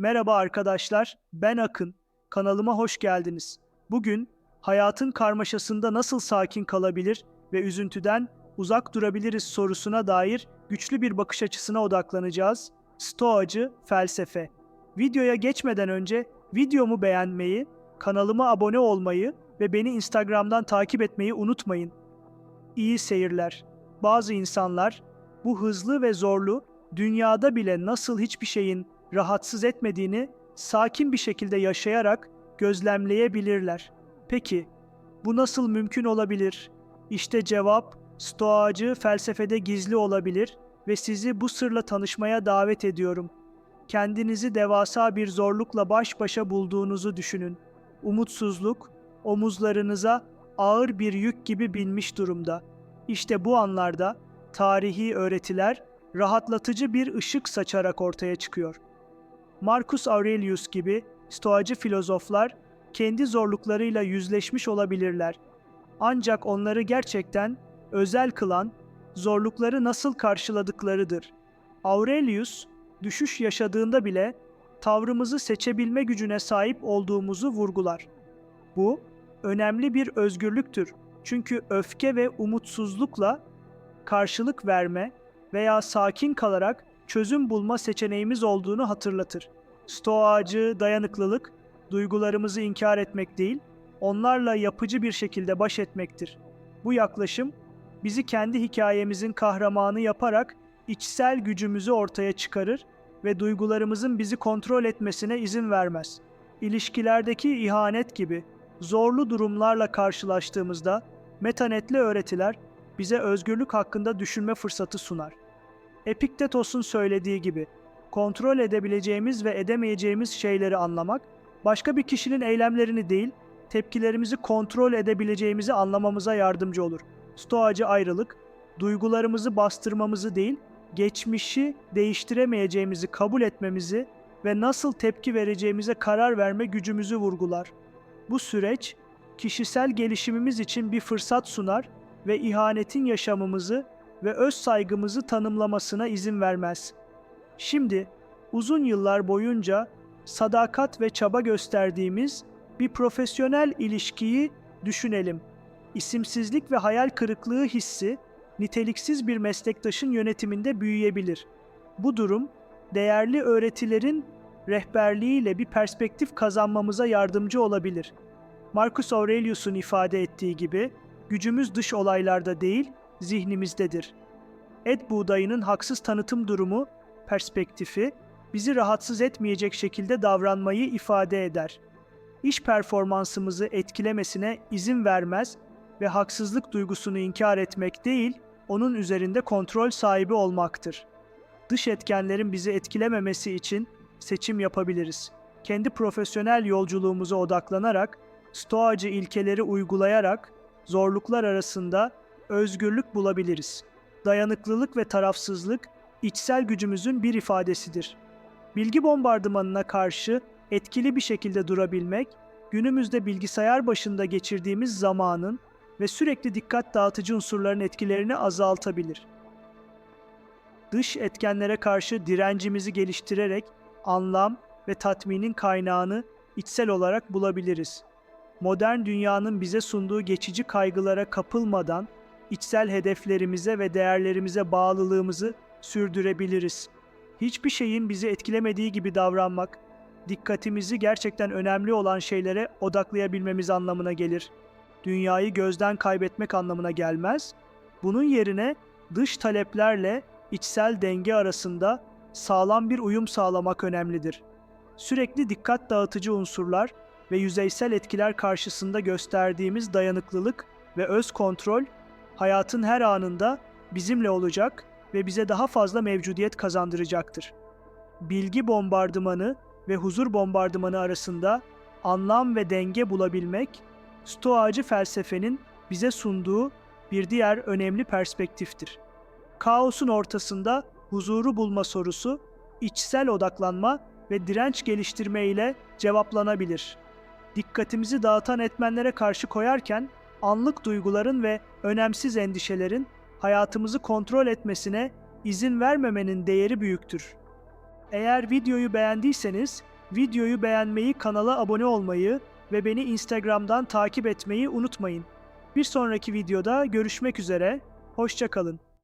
Merhaba arkadaşlar, ben Akın. Kanalıma hoş geldiniz. Bugün hayatın karmaşasında nasıl sakin kalabilir ve üzüntüden uzak durabiliriz sorusuna dair güçlü bir bakış açısına odaklanacağız. Stoacı felsefe. Videoya geçmeden önce videomu beğenmeyi, kanalıma abone olmayı ve beni Instagram'dan takip etmeyi unutmayın. İyi seyirler. Bazı insanlar bu hızlı ve zorlu dünyada bile nasıl hiçbir şeyin rahatsız etmediğini sakin bir şekilde yaşayarak gözlemleyebilirler. Peki bu nasıl mümkün olabilir? İşte cevap Stoacı felsefede gizli olabilir ve sizi bu sırla tanışmaya davet ediyorum. Kendinizi devasa bir zorlukla baş başa bulduğunuzu düşünün. Umutsuzluk omuzlarınıza ağır bir yük gibi binmiş durumda. İşte bu anlarda tarihi öğretiler rahatlatıcı bir ışık saçarak ortaya çıkıyor. Marcus Aurelius gibi stoacı filozoflar kendi zorluklarıyla yüzleşmiş olabilirler. Ancak onları gerçekten özel kılan zorlukları nasıl karşıladıklarıdır. Aurelius düşüş yaşadığında bile tavrımızı seçebilme gücüne sahip olduğumuzu vurgular. Bu önemli bir özgürlüktür. Çünkü öfke ve umutsuzlukla karşılık verme veya sakin kalarak çözüm bulma seçeneğimiz olduğunu hatırlatır. Stoacı dayanıklılık, duygularımızı inkar etmek değil, onlarla yapıcı bir şekilde baş etmektir. Bu yaklaşım bizi kendi hikayemizin kahramanı yaparak içsel gücümüzü ortaya çıkarır ve duygularımızın bizi kontrol etmesine izin vermez. İlişkilerdeki ihanet gibi zorlu durumlarla karşılaştığımızda metanetli öğretiler bize özgürlük hakkında düşünme fırsatı sunar. Epiktetos'un söylediği gibi kontrol edebileceğimiz ve edemeyeceğimiz şeyleri anlamak, başka bir kişinin eylemlerini değil, tepkilerimizi kontrol edebileceğimizi anlamamıza yardımcı olur. Stoacı ayrılık, duygularımızı bastırmamızı değil, geçmişi değiştiremeyeceğimizi kabul etmemizi ve nasıl tepki vereceğimize karar verme gücümüzü vurgular. Bu süreç kişisel gelişimimiz için bir fırsat sunar ve ihanetin yaşamımızı ve öz saygımızı tanımlamasına izin vermez. Şimdi uzun yıllar boyunca sadakat ve çaba gösterdiğimiz bir profesyonel ilişkiyi düşünelim. İsimsizlik ve hayal kırıklığı hissi niteliksiz bir meslektaşın yönetiminde büyüyebilir. Bu durum değerli öğretilerin rehberliğiyle bir perspektif kazanmamıza yardımcı olabilir. Marcus Aurelius'un ifade ettiği gibi gücümüz dış olaylarda değil, zihnimizdedir. Et buğdayının haksız tanıtım durumu, perspektifi, bizi rahatsız etmeyecek şekilde davranmayı ifade eder. İş performansımızı etkilemesine izin vermez ve haksızlık duygusunu inkar etmek değil, onun üzerinde kontrol sahibi olmaktır. Dış etkenlerin bizi etkilememesi için seçim yapabiliriz. Kendi profesyonel yolculuğumuza odaklanarak, stoacı ilkeleri uygulayarak zorluklar arasında özgürlük bulabiliriz. Dayanıklılık ve tarafsızlık içsel gücümüzün bir ifadesidir. Bilgi bombardımanına karşı etkili bir şekilde durabilmek, günümüzde bilgisayar başında geçirdiğimiz zamanın ve sürekli dikkat dağıtıcı unsurların etkilerini azaltabilir. Dış etkenlere karşı direncimizi geliştirerek anlam ve tatminin kaynağını içsel olarak bulabiliriz. Modern dünyanın bize sunduğu geçici kaygılara kapılmadan içsel hedeflerimize ve değerlerimize bağlılığımızı sürdürebiliriz. Hiçbir şeyin bizi etkilemediği gibi davranmak, dikkatimizi gerçekten önemli olan şeylere odaklayabilmemiz anlamına gelir. Dünyayı gözden kaybetmek anlamına gelmez. Bunun yerine dış taleplerle içsel denge arasında sağlam bir uyum sağlamak önemlidir. Sürekli dikkat dağıtıcı unsurlar ve yüzeysel etkiler karşısında gösterdiğimiz dayanıklılık ve öz kontrol hayatın her anında bizimle olacak ve bize daha fazla mevcudiyet kazandıracaktır. Bilgi bombardımanı ve huzur bombardımanı arasında anlam ve denge bulabilmek, Stoacı felsefenin bize sunduğu bir diğer önemli perspektiftir. Kaosun ortasında huzuru bulma sorusu, içsel odaklanma ve direnç geliştirme ile cevaplanabilir. Dikkatimizi dağıtan etmenlere karşı koyarken, anlık duyguların ve önemsiz endişelerin hayatımızı kontrol etmesine izin vermemenin değeri büyüktür. Eğer videoyu beğendiyseniz videoyu beğenmeyi, kanala abone olmayı ve beni Instagram'dan takip etmeyi unutmayın. Bir sonraki videoda görüşmek üzere. Hoşçakalın.